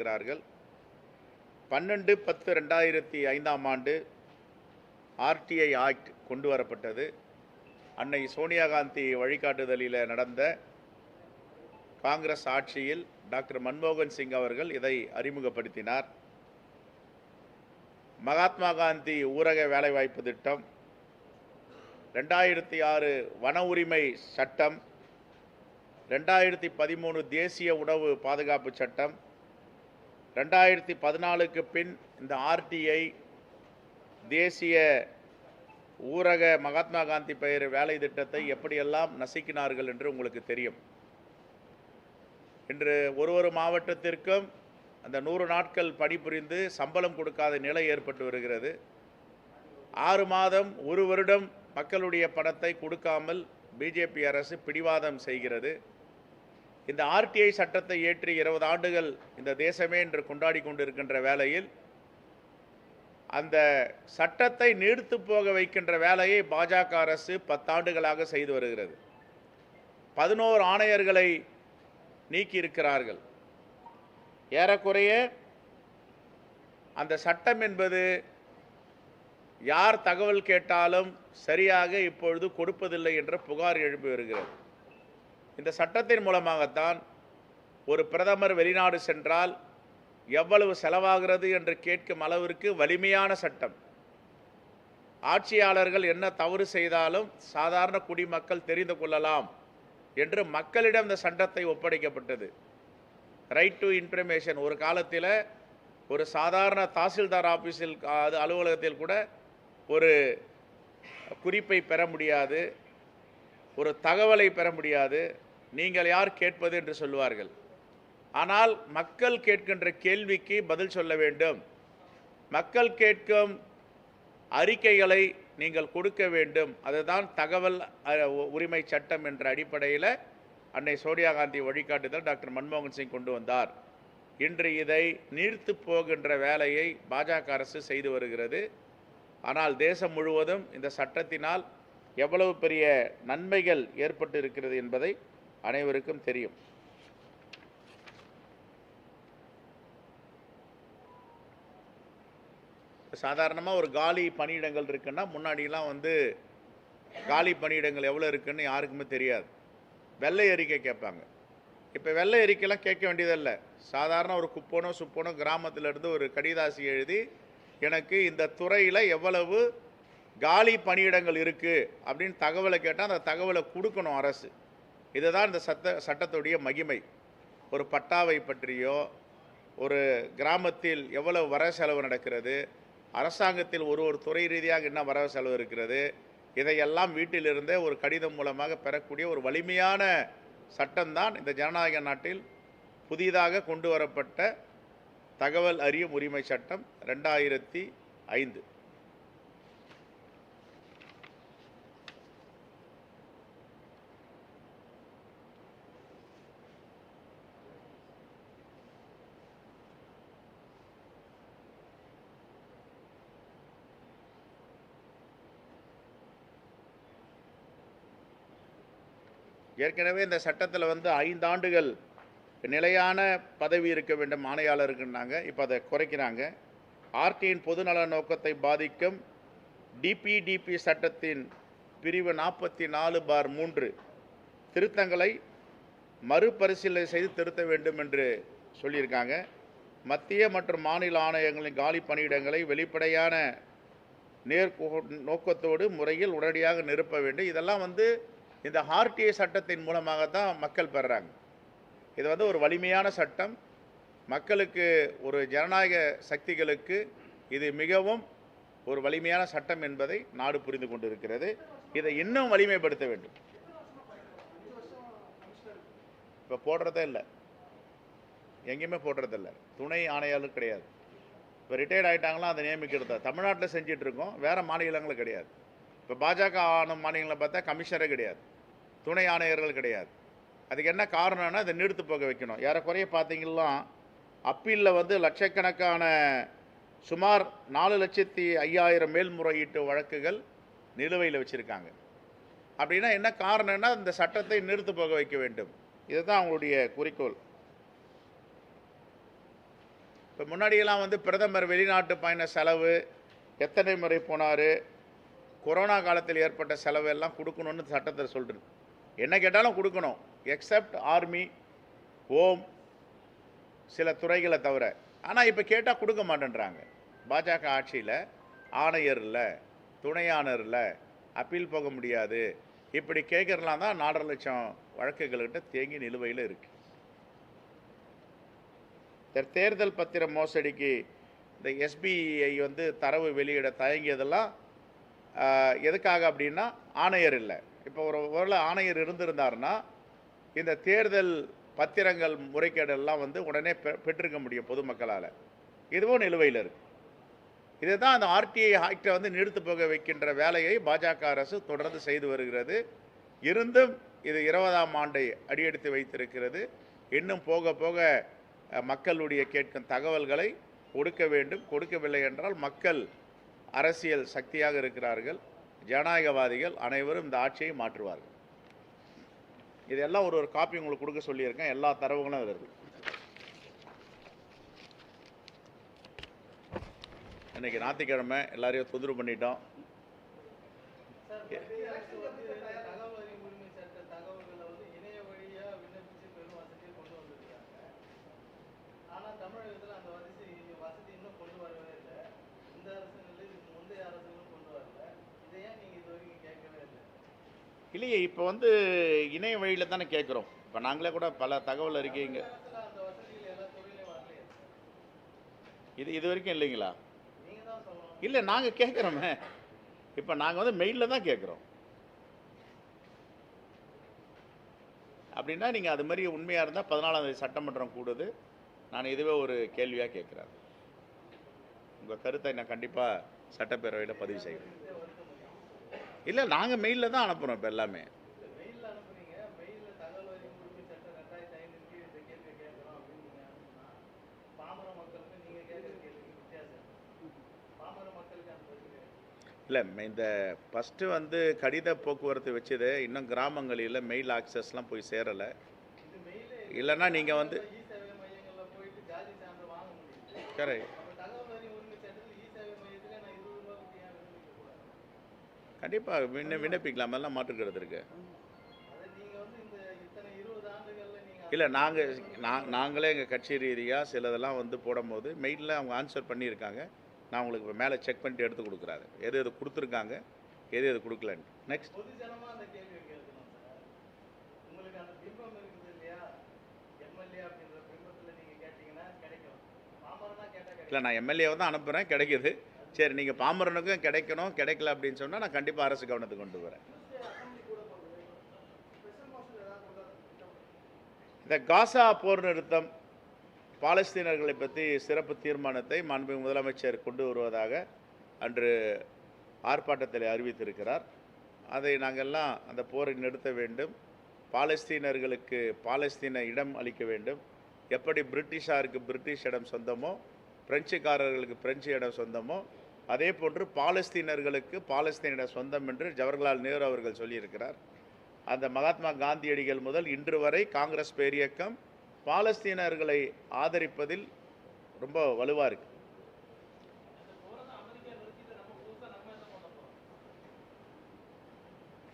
இருக்கிறார்கள் பன்னெண்டு பத்து ரெண்டாயிரத்தி ஐந்தாம் ஆண்டு ஆர்டிஐ ஆக்ட் கொண்டு வரப்பட்டது. அன்னை சோனியா காந்தி வழிகாட்டுதலில் நடந்த காங்கிரஸ் ஆட்சியில் டாக்டர் மன்மோகன் சிங் அவர்கள் இதை அறிமுகப்படுத்தினார். மகாத்மா காந்தி ஊரக வேலைவாய்ப்பு திட்டம் ரெண்டாயிரத்தி ஆறு வன உரிமை சட்டம் ரெண்டாயிரத்தி பதிமூணு தேசிய உணவு பாதுகாப்பு சட்டம் ரெண்டாயிரத்தி பதினாலுக்கு பின் இந்த ஆர்டிஐ தேசிய ஊரக மகாத்மா காந்தி பெயர் வேலை திட்டத்தை எப்படியெல்லாம் நசுக்கினார்கள் என்று உங்களுக்கு தெரியும். இன்று ஒரு ஒரு மாவட்டத்திற்கும் அந்த நூறு நாட்கள் பணிபுரிந்து சம்பளம் கொடுக்காத நிலை ஏற்பட்டு வருகிறது. ஆறு மாதம் ஒரு வருடம் மக்களுடைய பணத்தை கொடுக்காமல் பிஜேபி அரசு பிடிவாதம் செய்கிறது. இந்த ஆர்டிஐ சட்டத்தை ஏற்றி இருபது ஆண்டுகள் இந்த தேசமே என்று கொண்டாடி கொண்டிருக்கின்ற வேளையில் அந்த சட்டத்தை நீர்த்து போக வைக்கின்ற வேலையை பாஜக அரசு பத்தாண்டுகளாக செய்து வருகிறது. பதினோரு ஆணையர்களை நீக்கியிருக்கிறார்கள். ஏறக்குறைய அந்த சட்டம் என்பது யார் தகவல் கேட்டாலும் சரியாக இப்பொழுது கொடுப்பதில்லை என்ற புகார் எழுப்பி வருகிறது. இந்த சட்டத்தின் மூலமாகத்தான் ஒரு பிரதமர் வெளிநாடு சென்றால் எவ்வளவு செலவாகிறது என்று கேட்கும் அளவிற்கு வலிமையான சட்டம். ஆட்சியாளர்கள் என்ன தவறு செய்தாலும் சாதாரண குடிமக்கள் தெரிந்து கொள்ளலாம் என்று மக்களிடம் இந்த சட்டத்தை ஒப்படைக்கப்பட்டது. ரைட் டு இன்ஃபர்மேஷன் ஒரு காலத்தில் ஒரு சாதாரண தாசில்தார் ஆஃபீஸில் அது அலுவலகத்தில் கூட ஒரு குறிப்பை பெற முடியாது ஒரு தகவலை பெற முடியாது நீங்கள் யார் கேட்பது என்று சொல்லுவார்கள். ஆனால் மக்கள் கேட்கின்ற கேள்விக்கு பதில் சொல்ல வேண்டும். மக்கள் கேட்கும் அறிக்கைகளை நீங்கள் கொடுக்க வேண்டும். அதுதான் தகவல் உரிமை சட்டம் என்ற அடிப்படையில் அன்னை சோனியா காந்தி வழிகாட்டுதல் டாக்டர் மன்மோகன் சிங் கொண்டு வந்தார். இன்று இதை நீர்த்து போகின்ற வேலையை பாஜக அரசு செய்து வருகிறது. ஆனால் தேசம் முழுவதும் இந்த சட்டத்தினால் எவ்வளவு பெரிய நன்மைகள் ஏற்பட்டு இருக்கிறது என்பதை அனைவருக்கும் தெரியும். சாதாரணமாக ஒரு காலி பணியிடங்கள் இருக்குன்னா முன்னாடிலாம் வந்து காலி பணியிடங்கள் எவ்வளோ இருக்குன்னு யாருக்குமே தெரியாது. வெள்ளை அறிக்கை கேட்பாங்க. இப்போ வெள்ளை அறிக்கைலாம் கேட்க வேண்டியதில்லை. சாதாரண ஒரு குப்பனோ சுப்பனோ கிராமத்திலேருந்து ஒரு கடிதாசி எழுதி எனக்கு இந்த துறையில் எவ்வளவு காலி பணியிடங்கள் இருக்குது அப்படின்னு தகவலை கேட்டால் அந்த தகவலை கொடுக்கணும் அரசு. இதுதான் இந்த சட்ட சட்டத்துடைய மகிமை. ஒரு பட்டாவை பற்றியோ ஒரு கிராமத்தில் எவ்வளவு வர செலவு நடக்கிறது அரசாங்கத்தில் ஒரு ஒரு துறை ரீதியாக என்ன வரவு செலவு இருக்கிறது இதையெல்லாம் வீட்டிலிருந்தே ஒரு கடிதம் மூலமாக பெறக்கூடிய ஒரு வலிமையான சட்டம்தான் இந்த ஜனநாயக நாட்டில் புதிதாக கொண்டு வரப்பட்ட தகவல் அறியும் உரிமை சட்டம் ரெண்டாயிரத்தி ஐந்து. ஏற்கனவே இந்த சட்டத்தில் வந்து ஐந்து ஆண்டுகள் நிலையான பதவி இருக்க வேண்டும் ஆணையாளருக்குன்னாங்க இப்போ அதை குறைக்கிறாங்க. ஆர்டியின் பொதுநல நோக்கத்தை பாதிக்கும் டிபிடிபி சட்டத்தின் பிரிவு நாற்பத்தி நாலு பார் மூன்று திருத்தங்களை மறுபரிசீலனை செய்து திருத்த வேண்டும் என்று சொல்லியிருக்காங்க. மத்திய மற்றும் மாநில ஆணையங்களின் காலி பணியிடங்களை வெளிப்படையான நேர் நோக்கத்தோடு முறையில் உடனடியாக நிரப்ப வேண்டும். இதெல்லாம் வந்து இந்த ஆர்டிஐ சட்டத்தின் மூலமாக தான் மக்கள் பெறுறாங்க இது வந்து ஒரு வலிமையான சட்டம். மக்களுக்கு ஒரு ஜனநாயக சக்திகளுக்கு இது மிகவும் ஒரு வலிமையான சட்டம் என்பதை நாடு புரிந்து கொண்டிருக்கிறது. இதை இன்னும் வலிமைப்படுத்த வேண்டும். இப்போ போடுறதே இல்லை. எங்கேயுமே போடுறதில்ல துணை ஆணையாளர் கிடையாது. இப்போ ரிட்டையர்ட் ஆகிட்டாங்களா அதை நியமிக்கிறது. தமிழ்நாட்டில் செஞ்சிட்ருக்கோம் வேறு மாநிலங்களும் கிடையாது. இப்போ பாஜக ஆன மாநிலங்களை பார்த்தா கமிஷனரே கிடையாது. துணை ஆணையர்கள் கிடையாது. அதுக்கு என்ன காரணம்னா இதை நிறுத்து போக வைக்கணும். ஏறக்குறைய பார்த்தீங்கன்னா அப்பீலில் வந்து லட்சக்கணக்கான சுமார் நாலு லட்சத்தி ஐயாயிரம் மேல்முறையீட்டு வழக்குகள் நிலுவையில் வச்சுருக்காங்க. அப்படின்னா என்ன காரணம்னா இந்த சட்டத்தை நிறுத்து போக வைக்க வேண்டும். இதுதான் அவங்களுடைய குறிக்கோள். இப்போ முன்னாடியெல்லாம் வந்து பிரதமர் வெளிநாட்டு பயண செலவு எத்தனை முறை போனார் கொரோனா காலத்தில் ஏற்பட்ட செலவு எல்லாம் கொடுக்கணும்னு சட்டத்தில் சொல்கிறது என்ன கேட்டாலும் கொடுக்கணும். எக்ஸப்ட் ஆர்மி ஹோம் சில துறைகளை தவிர. ஆனால் இப்போ கேட்டால் கொடுக்க மாட்டேன்றாங்க. பாஜக ஆட்சியில் ஆணையர் இல்லை துணையாளர் இல்லை அப்பீல் போக முடியாது. இப்படி கேட்கறலாம் தான் நாலரை லட்சம் வழக்குகள்கிட்ட தேங்கி நிலுவையில் இருக்கு. தேர்தல் பத்திர மோசடிக்கு இந்த எஸ்பிஐ வந்து தரவு வெளியிட தயங்கியதெல்லாம் எதுக்காக அப்படின்னா ஆணையர் இல்லை. இப்போ ஒரு ஒருவேளை ஆணையர் இருந்திருந்தாருன்னா இந்த தேர்தல் பத்திரங்கள் முறைகேடெல்லாம் வந்து உடனே பெ பெற்றிருக்க முடியும் பொதுமக்களால். இதுவும் நிலுவையில் இதை இதுதான் அந்த ஆர்டிஐ ஆக்டை வந்து நிறுத்து போக வைக்கின்ற வேலையை பாஜக அரசு தொடர்ந்து செய்து வருகிறது. இருந்தும் இது இருபதாம் ஆண்டை அடியெடுத்து வைத்திருக்கிறது. இன்னும் போக போக மக்களுடைய கேட்கும் தகவல்களை கொடுக்க வேண்டும். கொடுக்கவில்லை என்றால் மக்கள் அரசியல் சக்தியாக இருக்கிறார்கள். ஜனநாயகவாதிகள் அனைவரும் இந்த ஆட்சியை மாற்றுவார்கள். இதெல்லாம் ஒரு ஒரு காப்பி உங்களுக்கு கொடுக்க சொல்லியிருக்கேன். எல்லா தரவுகளும் அதில் இருக்கு. இன்னைக்கு ஞாயிற்றுக்கிழமை எல்லாரையும் தொந்தரவு பண்ணிட்டோம். இல்லையே இப்போ வந்து இணைய வழியில் தானே கேட்குறோம் இப்போ நாங்களே கூட பல தகவல் இருக்கீங்க இது இது வரைக்கும் இல்லைங்களா? இல்லை நாங்கள் கேட்குறோமே இப்போ நாங்கள் வந்து மெயிலில் தான் கேட்குறோம் அப்படின்னா நீங்கள் அது மாதிரி உண்மையாக இருந்தால் பதினாலாம் தேதி சட்டமன்றம் கூடுது. நான் இதுவே ஒரு கேள்வியாக கேட்குறேன் உங்கள் கருத்தை நான் கண்டிப்பாக சட்டப்பேரவையில் பதிவு செய்வேன் இல்லை நாங்கள் மெயிலில் தான் அனுப்புகிறோம் இப்போ எல்லாமே இல்லை இந்த ஃபஸ்ட்டு வந்து கடித போக்குவரத்து வச்சது இன்னும் கிராமங்களில் மெயில் ஆக்சஸ்லாம் போய் சேரலை இல்லைன்னா நீங்கள் வந்து கரெக்ட் கண்டிப்பாக விண்ண விண்ணப்பிக்கலாம். அதெல்லாம் மாற்றுக்கிறது இருக்கு. இல்லை நாங்கள் நான் நாங்களே எங்கள் கட்சி ரீதியாக சிலதெல்லாம் வந்து போடும்போது மெயிலில் அவங்க ஆன்சர் பண்ணியிருக்காங்க. நான் உங்களுக்கு இப்போ மேலே செக் பண்ணிட்டு எடுத்து கொடுக்குறாரு. எது எது கொடுத்துருக்காங்க எது எது கொடுக்கலன்ட்டு நெக்ஸ்ட் இல்லை நான் எம்எல்ஏவை தான் அனுப்புகிறேன் கிடைக்குது. சரி நீங்கள் பாமரனுக்கும் கிடைக்கணும் கிடைக்கல அப்படின்னு சொன்னால் நான் கண்டிப்பாக அரசு கவனத்துக்கு கொண்டு வரேன். இந்த காசா போர் நிறுத்தம் பாலஸ்தீனர்களை பற்றி சிறப்பு தீர்மானத்தை மாண்பு முதலமைச்சர் கொண்டு வருவதாக அன்று ஆர்ப்பாட்டத்தில் அறிவித்திருக்கிறார். அதை நாங்கள்லாம் அந்த போரை நிறுத்த வேண்டும். பாலஸ்தீனர்களுக்கு பாலஸ்தீன இடம் அளிக்க வேண்டும். எப்படி பிரிட்டிஷாருக்கு பிரிட்டிஷ் இடம் சொந்தமோ பிரெஞ்சுக்காரர்களுக்கு பிரெஞ்சு இடம் சொந்தமோ அதே போன்று பாலஸ்தீனர்களுக்கு பாலஸ்தீன சொந்தம் என்று ஜவஹர்லால் நேரு அவர்கள் சொல்லியிருக்கிறார். அந்த மகாத்மா காந்தியடிகள் முதல் இன்று வரை காங்கிரஸ் பேரியக்கம் பாலஸ்தீனர்களை ஆதரிப்பதில் ரொம்ப வலுவாக இருக்கு.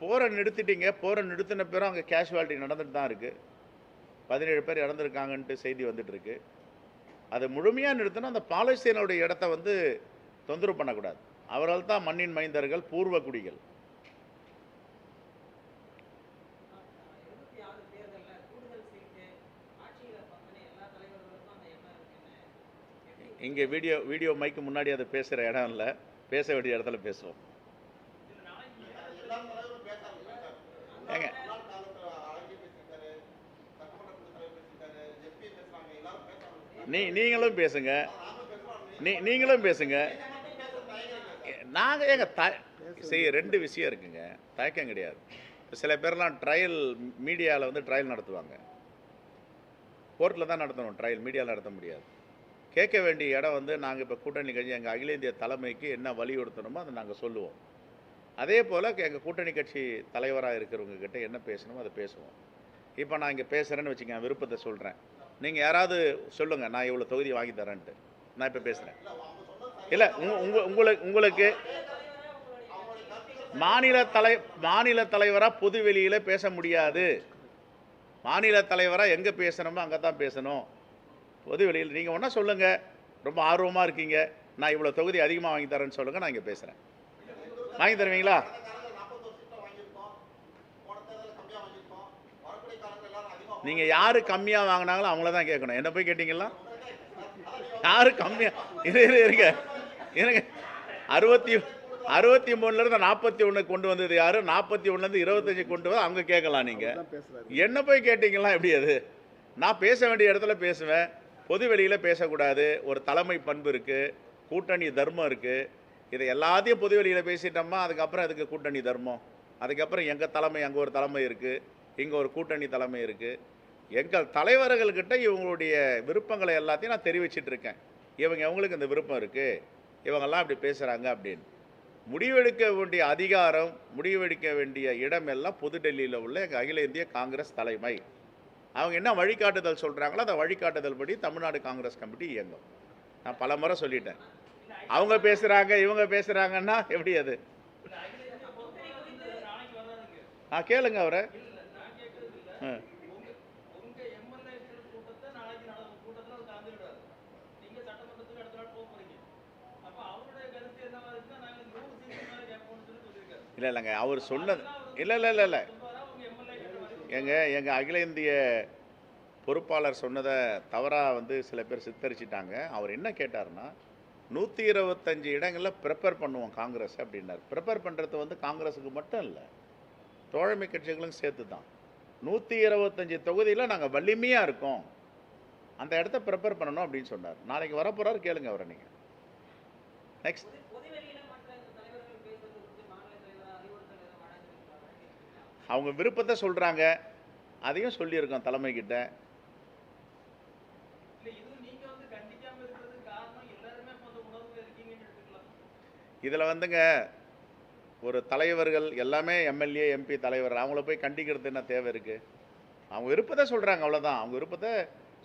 போரை நிறுத்திட்டீங்க போரை நிறுத்தின பிறகு அங்கே கேஷுவாலிட்டி நடந்துட்டு தான் இருக்குது பதினேழு பேர் இறந்துருக்காங்கன்ட்டு செய்தி வந்துட்டு இருக்கு. அதை முழுமையாக நிறுத்தினா அந்த பாலஸ்தீனோடைய இடத்த வந்து தொந்தரவு பண்ணக்கூடாது. அவர்கள் தான் மண்ணின் மைந்தர்கள் பூர்வ குடிகள். இங்கே வீடியோ வீடியோ மைக்கு முன்னாடி அதை பேசுகிற இடம் இல்லை. பேச வேண்டிய இடத்துல பேசுவோம். ஏங்க. நீ நீங்களும் பேசுங்க. நீ நீங்களும் பேசுங்க. நாங்கள் ஏங்க த செய்ய ரெண்டு விஷயம் இருக்குங்க. தயக்கம் கிடையாது. சில பேர்லாம் ட்ரையல் மீடியாவில் வந்து ட்ரையல் நடத்துவாங்க. கோர்ட்டில் தான் நடத்தணும் ட்ரையல் மீடியாவில் நடத்த முடியாது. கேட்க வேண்டிய இடம் வந்து நாங்கள் இப்போ கூட்டணி கட்சி எங்கள் அகில இந்திய தலைமைக்கு என்ன வலியுறுத்தணுமோ அதை நாங்கள் சொல்லுவோம். அதே போல் எங்கள் கூட்டணி கட்சி தலைவராக இருக்கிறவங்க கிட்ட என்ன பேசணுமோ அதை பேசுவோம். இப்போ நான் இங்கே பேசுகிறேன்னு வச்சுக்கேன் விருப்பத்தை சொல்கிறேன் நீங்கள் யாராவது சொல்லுங்கள் நான் இவ்வளோ தொகுதி வாங்கி தரேன்ட்டு. நான் இப்போ பேசுகிறேன் இல்லை உங்க உங்க- உங்களுக்கு உங்களுக்கு மாநில தலை மாநில தலைவராக பொது வெளியில் பேச முடியாது. மாநில தலைவராக எங்கே பேசணுமோ அங்கே தான் பேசணும். பொது வெளியில் நீங்கள் ஒன்றா சொல்லுங்கள் ரொம்ப ஆர்வமாக இருக்கீங்க. நான் இவ்வளோ தொகுதி அதிகமாக வாங்கி தரேன்னு சொல்லுங்கள் நான் இங்கே பேசுகிறேன் வாங்கி தருவீங்களா? நீங்கள் யார் கம்மியாக வாங்கினாங்களோ அவங்கள தான் கேட்கணும். என்ன போய் கேட்டிங்களா? யார் கம்மியாக இரு இரு இருங்க. இருங்க அறுபத்தி அறுபத்தி மூணுலேருந்து நாற்பத்தி ஒன்று கொண்டு வந்தது யார்? நாற்பத்தி ஒன்றுலேருந்து இருபத்தஞ்சி கொண்டு வந்து அவங்க கேட்கலாம் நீங்கள் என்ன போய் கேட்டிங்களா? எப்படி அது? நான் பேச வேண்டிய இடத்துல பேசுவேன். பொது வெளியில் பேசக்கூடாது. ஒரு தலைமை பண்பு இருக்குது கூட்டணி தர்மம் இருக்குது இதை எல்லாத்தையும் பொது வெளியில் பேசிட்டோம்னா அதுக்கப்புறம் அதுக்கு கூட்டணி தர்மம்? அதுக்கப்புறம் எங்கள் தலைமை அங்கே ஒரு தலைமை இருக்குது இங்கே ஒரு கூட்டணி தலைமை இருக்குது எங்கள் தலைவர்கள்கிட்ட இவங்களுடைய விருப்பங்களை எல்லாத்தையும் நான் தெரிவிச்சிட்டு இருக்கேன். இவங்க அவங்களுக்கு இந்த விருப்பம் இருக்குது இவங்கெல்லாம் இப்படி பேசுகிறாங்க அப்படின்னு. முடிவெடுக்க வேண்டிய அதிகாரம் முடிவெடுக்க வேண்டிய இடம் எல்லாம் புதுடெல்லியில் உள்ள எங்கள் அகில இந்திய காங்கிரஸ் தலைமை. அவங்க என்ன வழிகாட்டுதல் சொல்கிறாங்களோ அந்த வழிகாட்டுதல் படி தமிழ்நாடு காங்கிரஸ் கமிட்டி இயங்கும். நான் பல முறை சொல்லிட்டேன். அவங்க பேசுகிறாங்க இவங்க பேசுகிறாங்கன்னா எப்படி அது? ஆ கேளுங்க அவரை. ஆ உங்க எம்எல்ஏக்கள் கூட்டத்தை நாளைக்கு நடக்கும் கூட்டத்துல அவர் கலந்துக்கிட்டாரு நீங்க சட்டமன்றத்துக்கு அடுத்த நாள் போக போறீங்க அப்ப அவருடைய கருத்து என்னவா இருக்குன்னா நாங்க நூறு சீட்டு மேல கேட்போம்னு சொல்லி சொல்லியிருக்காரு இல்லை இல்லைங்க. அவர் சொன்னது. இல்லை இல்லை இல்லை இல்லை. எங்கள் எங்கள் அகில இந்திய பொறுப்பாளர் சொன்னதை தவறாக வந்து சில பேர் சித்தரிச்சிட்டாங்க. அவர் என்ன கேட்டாருன்னா நூற்றி இருபத்தஞ்சி இடங்களில் ப்ரிப்பேர் பண்ணுவோம் காங்கிரஸ் அப்படின்னார். ப்ரிப்பேர் பண்ணுறது வந்து காங்கிரஸுக்கு மட்டும் இல்லை தோழமை கட்சிகளும் சேர்த்து தான் நூற்றி இருபத்தஞ்சி தொகுதியில் நாங்கள் வலிமையாக இருக்கோம். அந்த இடத்த ப்ரிப்பேர் பண்ணணும் அப்படின்னு சொன்னார். நாளைக்கு வரப்போகிறார் கேளுங்க அவரை நீங்கள் நெக்ஸ்ட் பொது பொதுவெளியில மற்ற இந்த தலைவர்கள் பேசுறது குறித்து மாநில தலைவர் அறிவுறுத்தல் எதுவும் வழங்கியிருக்கீங்களா வழங்கியிருக்கீங்களா அவங்க விருப்பத்தை சொல்கிறாங்க அதையும் சொல்லியிருக்கோம் தலைமைக்கிட்ட இதில் வந்துங்க ஒரு தலைவர்கள் எல்லாமே எம்எல்ஏ எம்பி தலைவர் அவங்கள போய் கண்டிக்கிறது என்ன தேவை இருக்குது அவங்க விருப்பத்தை சொல்கிறாங்க அவ்வளோதான் அவங்க விருப்பத்தை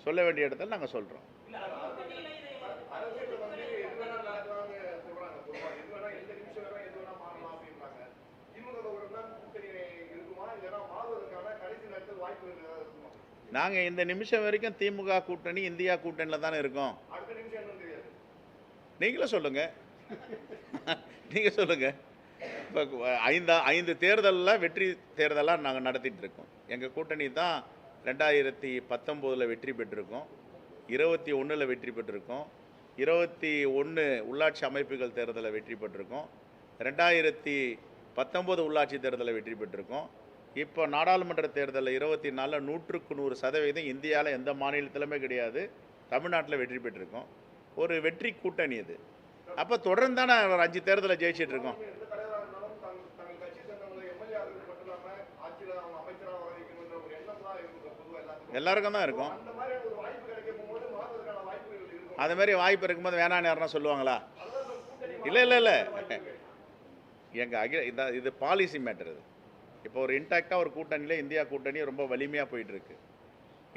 சொல்ல வேண்டிய இடத்துல நாங்கள் சொல்கிறோம் இல்ல கூட்டணியில இதை அரசியல் வந்து எது வேணா நடக்கலாம்னு சொல்றாங்க பொதுவா எது வேணா எந்த நிமிஷம் வேணா எது வேணா மாறலாம் அப்படின்றாங்க திமுக உடன் கூட்டணி இருக்குமா இல்லைன்னா மாறுவதற்கான கடைசி நேரத்தில் வாய்ப்பு ஏதாவது இருக்குமா நாங்கள் இந்த நிமிஷம் வரைக்கும் திமுக கூட்டணி இந்தியா கூட்டணியில் தானே இருக்கோம். நீங்களும் சொல்லுங்கள் நீங்கள் சொல்லுங்கள் இப்போ ஐந்தா ஐந்து தேர்தலில் வெற்றி தேர்தலாக நாங்கள் நடத்திட்டு இருக்கோம். எங்கள் கூட்டணி தான் ரெண்டாயிரத்தி பத்தொம்போதில் வெற்றி பெற்றிருக்கோம். இருபத்தி ஒன்றில் வெற்றி பெற்றிருக்கோம். இருபத்தி ஒன்று உள்ளாட்சி அமைப்புகள் தேர்தலில் வெற்றி பெற்றிருக்கோம். ரெண்டாயிரத்தி பத்தொம்போது உள்ளாட்சி தேர்தலில் வெற்றி பெற்றிருக்கோம். இப்போ நாடாளுமன்ற தேர்தலில் இருபத்தி நாலில் நூற்றுக்கு நூறு சதவீதம் இந்தியாவில் எந்த மாநிலத்திலுமே கிடையாது. தமிழ்நாட்டில் வெற்றி பெற்றிருக்கோம். ஒரு வெற்றி கூட்டணி இது. அப்போ தொடர்ந்து தானே ஒரு அஞ்சு தேர்தலில் ஜெயிச்சிட்டு இருக்கோம். தான் இருக்கும் எல்லாருக்கும் தான் இருக்கும். வாய்ப்பு அது மாதிரி வாய்ப்பு இருக்கும்போது வேணான்னு யாருன்னா சொல்லுவாங்களா? இல்லை இல்லை இல்லை. எங்கள் அகில இந்த இது பாலிசி மேட்டர் இது. இப்போ ஒரு இன்டாக்டாக ஒரு கூட்டணியில் இந்தியா கூட்டணி ரொம்ப வலிமையாக போயிட்டுருக்கு.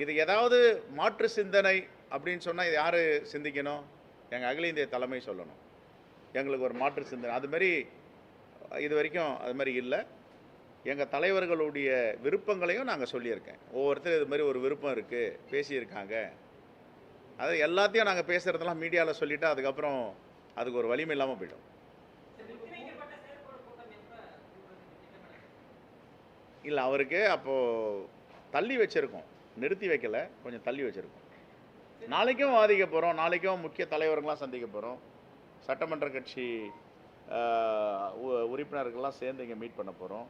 இது ஏதாவது மாற்று சிந்தனை அப்படின்னு சொன்னால் இது யார் சிந்திக்கணும்? எங்கள் அகில இந்திய தலைமை சொல்லணும். எங்களுக்கு ஒரு மாற்று சிந்தனை. அதுமாதிரி இது வரைக்கும் அது மாதிரி இல்லை. எங்கள் தலைவர்களுடைய விருப்பங்களையும் நாங்கள் சொல்லியிருக்கேன். ஒவ்வொருத்தரும் இது மாதிரி ஒரு விருப்பம் இருக்குது பேசியிருக்காங்க. அது எல்லாத்தையும் நாங்கள் பேசுகிறதெல்லாம் மீடியாவில் சொல்லிவிட்டு அதுக்கப்புறம் அதுக்கு ஒரு வலிமை இல்லாமல் போயிடும். இல்லை அவருக்கு அப்போது தள்ளி வச்சுருக்கோம். நிறுத்தி வைக்கல கொஞ்சம் தள்ளி வச்சுருக்கோம். நாளைக்கும் வாதிக்க போகிறோம் நாளைக்கும் முக்கிய தலைவர்கள்லாம் சந்திக்க போகிறோம் சட்டமன்ற கட்சி உ- உறுப்பினர்கள்லாம் சேர்ந்து இங்கே மீட் பண்ண போகிறோம்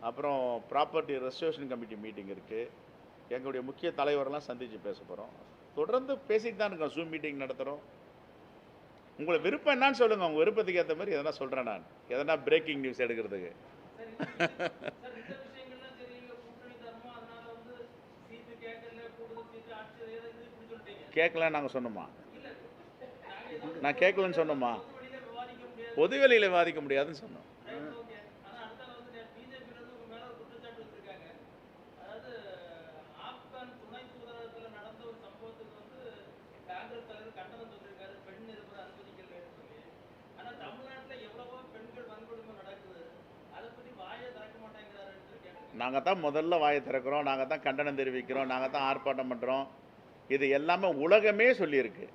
அப்புறம் ப்ராப்பர்ட்டி ரெஸ்டரேஷன் கமிட்டி மீட்டிங் இருக்குது எங்களுடைய முக்கிய தலைவரெல்லாம் சந்தித்து பேச போகிறோம் தொடர்ந்து பேசிட்டு தான் இருக்கோம். ஜூம் மீட்டிங் நடத்துகிறோம் உங்களை விருப்பம் என்னன்னு சொல்லுங்கள் உங்கள் விருப்பத்துக்கு ஏற்ற மாதிரி எதனா சொல்கிறேன் நான். எதனா பிரேக்கிங் நியூஸ் எடுக்கிறதுக்கு. கேட்கலன்னு நாங்கள் சொன்னோமா? நான் கேட்கலன்னு சொன்னோமா? பொதுவெளியில் விவாதிக்க முடியாதுன்னு சொன்னோம். நாங்கள் தான் முதல்ல வாயை திறக்கிறோம் நாங்கள் தான் கண்டனம் தெரிவிக்கிறோம் நாங்கள் தான் ஆர்ப்பாட்டம் பண்ணுறோம் இது எல்லாமே உலகமே சொல்லியிருக்கு.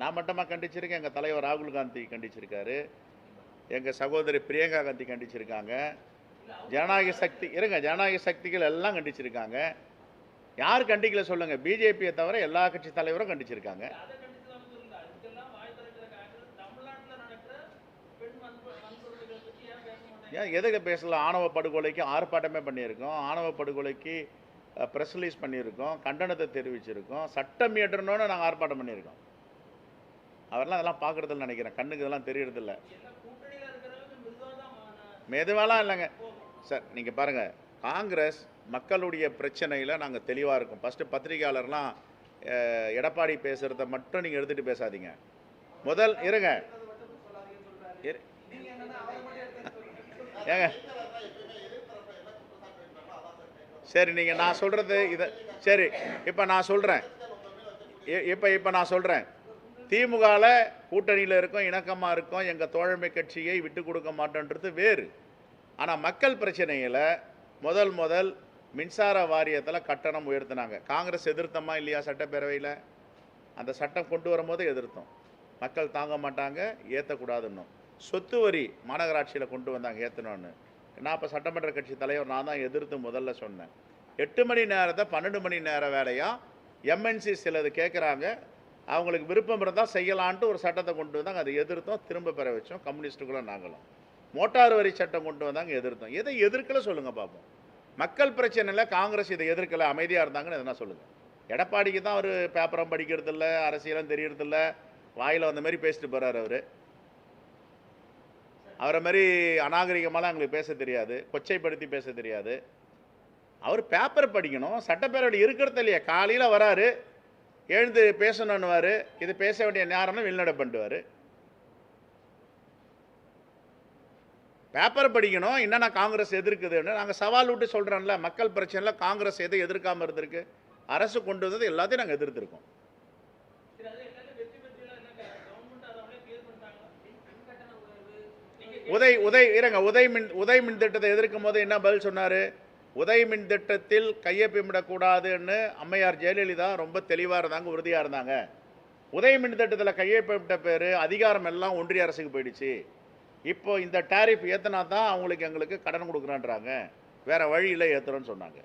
நான் மட்டுமா கண்டிச்சிருக்கேன்? எங்கள் தலைவர் ராகுல் காந்தி கண்டிச்சிருக்காரு. எங்கள் சகோதரி பிரியங்கா காந்தி கண்டிச்சிருக்காங்க. ஜனநாயக சக்தி இருங்க ஜனநாயக சக்திகள் எல்லாம் கண்டிச்சிருக்காங்க. யார் கண்டிக்கல சொல்லுங்கள் பிஜேபியை தவிர எல்லா கட்சி தலைவரும் கண்டிச்சிருக்காங்க. ஏன் ஏன் எதுக்கு பேசலாம்? ஆணவ படுகொலைக்கு ஆர்ப்பாட்டமே பண்ணியிருக்கோம். ஆணவ படுகொலைக்கு ப்ரெஸ் ரிலீஸ் பண்ணியிருக்கோம் கண்டனத்தை தெரிவிச்சிருக்கோம் சட்டம் இயற்றணும்னு நாங்கள் ஆர்ப்பாட்டம் பண்ணியிருக்கோம். அவரெல்லாம் அதெல்லாம் பார்க்குறதில்ல நினைக்கிறேன். கண்ணுக்கு இதெல்லாம் தெரியறதில்ல. மெதுவாலாம் இல்லைங்க. சார் நீங்கள் பாருங்கள் காங்கிரஸ் மக்களுடைய பிரச்சனையில் நாங்கள் தெளிவாக இருக்கோம். ஃபஸ்ட்டு பத்திரிகையாளர்லாம் எடப்பாடி பேசுகிறத மட்டும் நீங்கள் எடுத்துகிட்டு பேசாதீங்க. முதல் இருங்க. இரு- ஏங்க சரி நீங்கள் நான் சொல்கிறது இதை சரி இப்போ நான் சொல்கிறேன் இப்போ இப்போ நான் சொல்கிறேன் திமுகவில் கூட்டணியில் இருக்கோம் இணக்கமாக இருக்கோம் எங்கள் தோழமை கட்சியை விட்டு கொடுக்க மாட்டோன்றது வேறு. ஆனால் மக்கள் பிரச்சனையில் முதல் முதல் மின்சார வாரியத்தில் கட்டணம் உயர்த்தினாங்க. காங்கிரஸ் எதிர்த்தமா இல்லையா சட்டப்பேரவையில்? அந்த சட்டம் கொண்டு வரும்போது எதிர்த்தோம். மக்கள் தாங்க மாட்டாங்க ஏற்றக்கூடாதுன்னும் சொத்து வரி மாநகராட்சியில் கொண்டு வந்தாங்க ஏற்றணும்னு நான் இப்போ சட்டமன்ற கட்சி தலைவர் நான் தான் எதிர்த்து முதல்ல சொன்னேன். எட்டு மணி நேரத்தை பன்னெண்டு மணி நேர வேலையாக எம்என்சி சிலது கேட்குறாங்க அவங்களுக்கு விருப்பம் இருந்தால் செய்யலான்ட்டு ஒரு சட்டத்தை கொண்டு வந்தாங்க. அதை எதிர்த்தோம் திரும்ப பெற வச்சோம். கம்யூனிஸ்ட்டுகளும் நாங்களும். மோட்டார் வரி சட்டம் கொண்டு வந்தாங்க எதிர்த்தோம். எதை எதிர்க்கல சொல்லுங்கள் பார்ப்போம் மக்கள் பிரச்சனையில் காங்கிரஸ் இதை எதிர்க்கலை அமைதியாக இருந்தாங்கன்னு எதனா சொல்லுங்கள் எடப்பாடிக்கு தான் அவர் பேப்பரம் படிக்கிறதில்ல அரசியலும் தெரியறதில்ல. வாயில் வந்த மாதிரி பேசிட்டு போகிறார் அவர். அவரை மாதிரி அநாகரிகமாலாம் எங்களுக்கு பேச தெரியாது கொச்சைப்படுத்தி பேச தெரியாது. அவர் பேப்பர் படிக்கணும் சட்டப்பேரவை இருக்கிறது இல்லையா காலையில் வராரு எழுந்து பேசணுன்னுவார் இது பேச வேண்டிய நேரம்னு வெளிநடை பண்ணுவார். பேப்பர் படிக்கணும் என்னென்ன காங்கிரஸ் எதிர்க்குதுன்னு நாங்கள் சவால் விட்டு சொல்கிறோம்ல மக்கள் பிரச்சனையில் காங்கிரஸ் எதை எதிர்க்காமல் இருந்திருக்கு? அரசு கொண்டு வந்தது எல்லாத்தையும் நாங்கள் எதிர்த்திருக்கோம் சரி அது எல்லாத்தையும் வெற்றி பெற்றீங்களா என்ன கவர்மெண்ட் அதை அப்படியே கிளியர் பண்ணிட்டாங்களா மின் கட்டண உயர்வு நீங்க உதய் உதய் இருங்க. உதய் மின் உதய் மின் திட்டத்தை எதிர்க்கும் போது என்ன பதில் சொன்னார்? உதய் மின் திட்டத்தில் கையொப்பமிடக்கூடாதுன்னு அம்மையார் ஜெயலலிதா ரொம்ப தெளிவாக இருந்தாங்க உறுதியாக இருந்தாங்க. உதய மின் திட்டத்தில் கையொப்பமிட்ட பேர் அதிகாரம் எல்லாம் ஒன்றிய அரசுக்கு போயிடுச்சு. இப்போ இந்த டாரிஃப் ஏற்றினா தான் அவங்களுக்கு எங்களுக்கு கடன் கொடுக்குறான்றாங்க. வேறு வழியில் ஏற்றுறோன்னு சொன்னாங்க.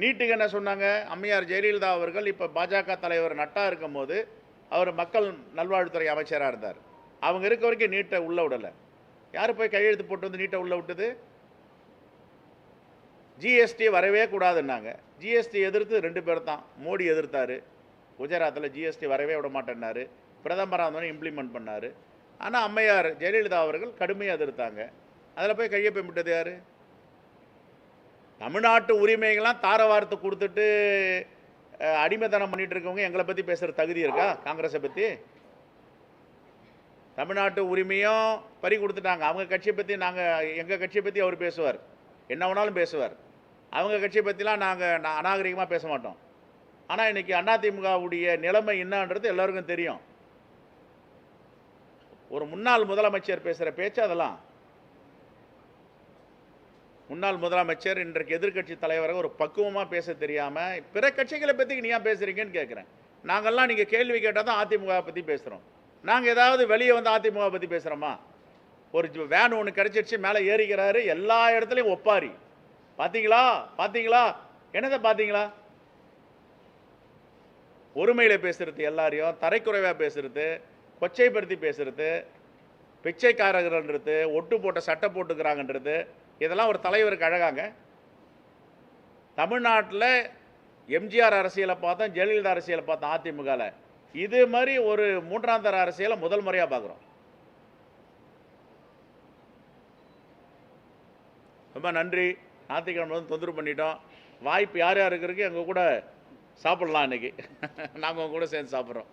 நீட்டுக்கு என்ன சொன்னாங்க? அம்மையார் ஜெயலலிதா அவர்கள் இப்போ பாஜக தலைவர் நட்டா இருக்கும்போது அவர் மக்கள் நல்வாழ்வுத்துறை அமைச்சராக இருந்தார். அவங்க இருக்க வரைக்கும் நீட்டை உள்ளே விடலை. யார் போய் கையெழுத்து போட்டு வந்து நீட்டை உள்ளே விட்டது? ஜிஎஸ்டி வரவே கூடாதுன்னாங்க. ஜிஎஸ்டி எதிர்த்து ரெண்டு பேர் தான். மோடி எதிர்த்தார். குஜராத்தில் ஜிஎஸ்டி வரவே விட மாட்டேன்னாரு. பிரதமராக இருந்தோடனே இம்ப்ளிமெண்ட் பண்ணார். ஆனால் அம்மையார் ஜெயலலிதா அவர்கள் கடுமையாக எதிர்த்தாங்க. அதில் போய் கையொப்பமிட்டது யார்? தமிழ்நாட்டு உரிமைகள்லாம் தாரவாரத்தை கொடுத்துட்டு அடிமைத்தனம் பண்ணிகிட்டு இருக்கவங்க எங்களை பற்றி பேசுகிற தகுதி இருக்கா? காங்கிரஸை பற்றி தமிழ்நாட்டு உரிமையும் பறி கொடுத்துட்டாங்க. அவங்க கட்சியை பற்றி நாங்கள் எங்கள் கட்சியை பற்றி அவர் பேசுவார். என்ன வேணாலும் பேசுவார். அவங்க கட்சியை பற்றிலாம் நாங்கள் நான் அநாகரிகமாக பேச மாட்டோம். ஆனால் இன்றைக்கி அதிமுகவுடைய நிலைமை என்னன்றது எல்லோருக்கும் தெரியும். ஒரு முன்னாள் முதலமைச்சர் பேசுகிற பேச்சு அதெல்லாம். முன்னாள் முதலமைச்சர் இன்றைக்கு எதிர்க்கட்சி தலைவராக ஒரு பக்குவமாக பேச தெரியாமல் பிற கட்சிகளை பற்றி நீ ஏன் பேசுகிறீங்கன்னு கேட்குறேன் நாங்கள்லாம் நீங்கள் கேள்வி கேட்டால் தான் அதிமுக பற்றி பேசுகிறோம் நாங்கள் ஏதாவது வெளியே வந்து அதிமுக பற்றி பேசுகிறோமா ஒரு வேன் ஒன்று கிடச்சிருச்சு மேலே ஏறிக்கிறாரு எல்லா இடத்துலையும் ஒப்பாரி. பார்த்தீங்களா பார்த்தீங்களா என்னதை பார்த்தீங்களா ஒருமையில் பேசுறது எல்லாரையும் தரைக்குறைவாக பேசுறது கொச்சைப்படுத்தி பேசுறது பிச்சைக்காரர்கள்ன்றது ஒட்டு போட்ட சட்டை போட்டுக்கிறாங்கன்றது இதெல்லாம் ஒரு தலைவருக்கு அழகாங்க. தமிழ்நாட்டில் எம்ஜிஆர் அரசியலை பார்த்தோம் ஜெயலலிதா அரசியலை பார்த்தோம் அதிமுகவில் இது மாதிரி ஒரு மூன்றாம் தர அரசியலை முதல் முறையாக பார்க்குறோம். ரொம்ப நன்றி. ஞாயிற்றுக்கிழமை வந்து தொந்தரவு பண்ணிட்டோம். வாய்ப்பு யார் யாருக்கு இருக்கு எங்கள் கூட சாப்பிடலாம் இன்னைக்கு. நாங்கள் உங்கள் கூட சேர்ந்து சாப்பிட்றோம்.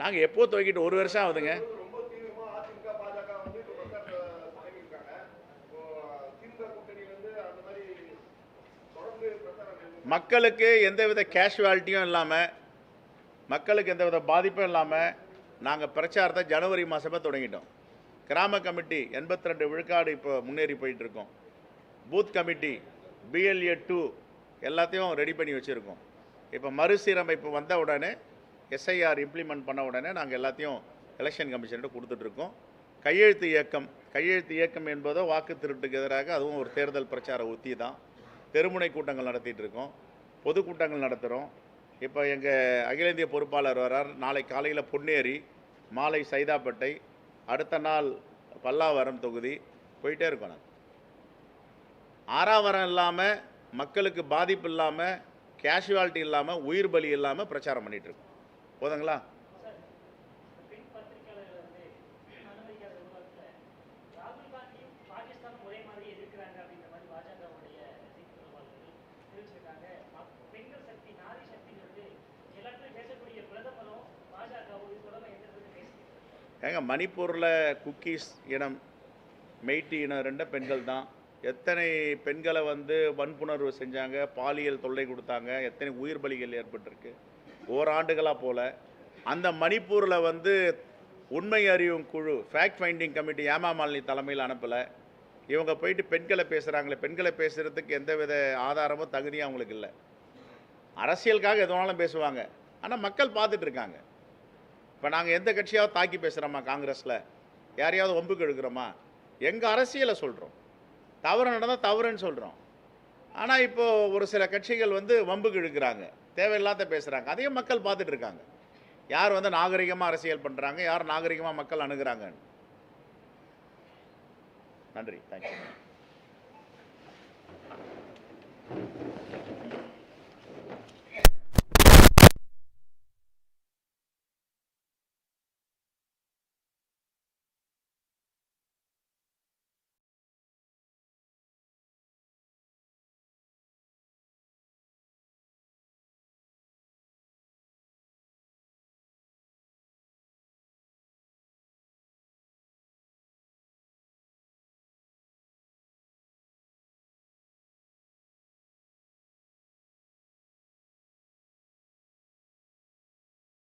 நாங்கள் எப்போ துவக்கிட்டு ஒரு வருஷம் ஆகுதுங்க ரொம்ப தீவிரமா அதிமுக பாஜக வந்து இப்ப பிரச்சாரத்தை தொடங்கியிருக்காங்க இப்போ திமுக கூட்டணியில இருந்து அந்த மாதிரி தொடர்ந்து பிரச்சாரம் இருக்கு. மக்களுக்கு எந்தவித கேஷுவாலிட்டியும் இல்லாமல் மக்களுக்கு எந்தவித பாதிப்பும் இல்லாமல் நாங்கள் பிரச்சாரத்தை ஜனவரி மாதமே தொடங்கிட்டோம். கிராம கமிட்டி எண்பத்தி ரெண்டு விழுக்காடு இப்போ முன்னேறி போயிட்டுருக்கோம். Booth committee B L A two எல்லாத்தையும் ரெடி பண்ணி வச்சுருக்கோம். இப்போ மறுசீரமைப்பு வந்த உடனே எஸ்ஐஆர் இம்ப்ளிமெண்ட் பண்ண உடனே நாங்கள் எல்லாத்தையும் எலெக்ஷன் கமிஷன்கிட்ட கொடுத்துட்ருக்கோம் கையெழுத்து இயக்கம் கையெழுத்து இயக்கம் என்பதோ வாக்கு திருட்டுக்கு எதிராக அதுவும் ஒரு தேர்தல் பிரச்சார உத்தி தான் தெருமுனை கூட்டங்கள் நடத்திட்டு இருக்கோம் பொதுக்கூட்டங்கள் நடத்துகிறோம் இப்போ எங்கள் அகில இந்திய பொறுப்பாளர் வரார் நாளை காலையில் பொன்னேரி மாலை சைதாப்பேட்டை அடுத்த நாள் பல்லாவரம் தொகுதி போயிட்டே இருக்கோம் நாங்கள் ஆறாவரம் இல்லாமல் மக்களுக்கு பாதிப்பு இல்லாமல் கேஷுவாலிட்டி இல்லாமல் உயிர் பலி இல்லாமல் பிரச்சாரம் பண்ணிகிட்ருக்கோம் இருக்கோம் போதுங்களா பெண் பத்திரிகையாளர்கள் வந்து அனுமதிக்காத விவாதத்தில் ராகுல் காந்தியும் பாகிஸ்தானும் ஒரே மாதிரி எதிர்க்கிறாங்க அப்படின்ற மாதிரி பாஜகவுடைய செய்தி தொடர்பாளர்கள் தெரிவிச்சிருக்காங்க மக்- பெண்கள் சக்தி நாரி சக்திங்கிறது எல்லாத்தையும் பேசக்கூடிய பிரதமரும் பாஜகவும் இது தொடர்பாக எந்த விதத்தில் பேசுகிறீங்க ஏங்க மணிப்பூரில் குக்கீஸ் இனம் மெய்ட்டி இனம் ரெண்டு பெண்கள் தான். எத்தனை பெண்களை வந்து வன்புணர்வு செஞ்சாங்க பாலியல் தொல்லை கொடுத்தாங்க எத்தனை உயிர் பலிகள் ஏற்பட்டிருக்கு. ஓராண்டுகளாக போல் அந்த மணிப்பூரில் வந்து உண்மை அறியும் குழு ஃபேக்ட் ஃபைண்டிங் கமிட்டி ஏமா மாலினி தலைமையில் அனுப்பலை. இவங்க போயிட்டு பெண்களை பேசுகிறாங்களே பெண்களை பேசுகிறதுக்கு எந்தவித ஆதாரமும் தகுதியும் அவங்களுக்கு இல்லை. அரசியலுக்காக எதுவானாலும் பேசுவாங்க. ஆனால் மக்கள் பார்த்துட்டு இருக்காங்க. இப்போ நாங்கள் எந்த கட்சியாவது தாக்கி பேசுகிறோமா காங்கிரஸில்? யாரையாவது ஒம்புக்கு எடுக்கிறோமா? எங்கள் அரசியலை சொல்கிறோம் தவறு நடந்தால் தவறுன்னு சொல்கிறோம் ஆனால் இப்போது ஒரு சில கட்சிகள் வந்து வம்புக்கு இழுக்கிறாங்க தேவையில்லாத பேசுகிறாங்க அதையும் மக்கள் பார்த்துட்டு இருக்காங்க. யார் வந்து நாகரிகமாக அரசியல் பண்ணுறாங்க யார் நாகரிகமாக மக்கள் அணுகிறாங்கன்னு? நன்றி. தேங்க்யூ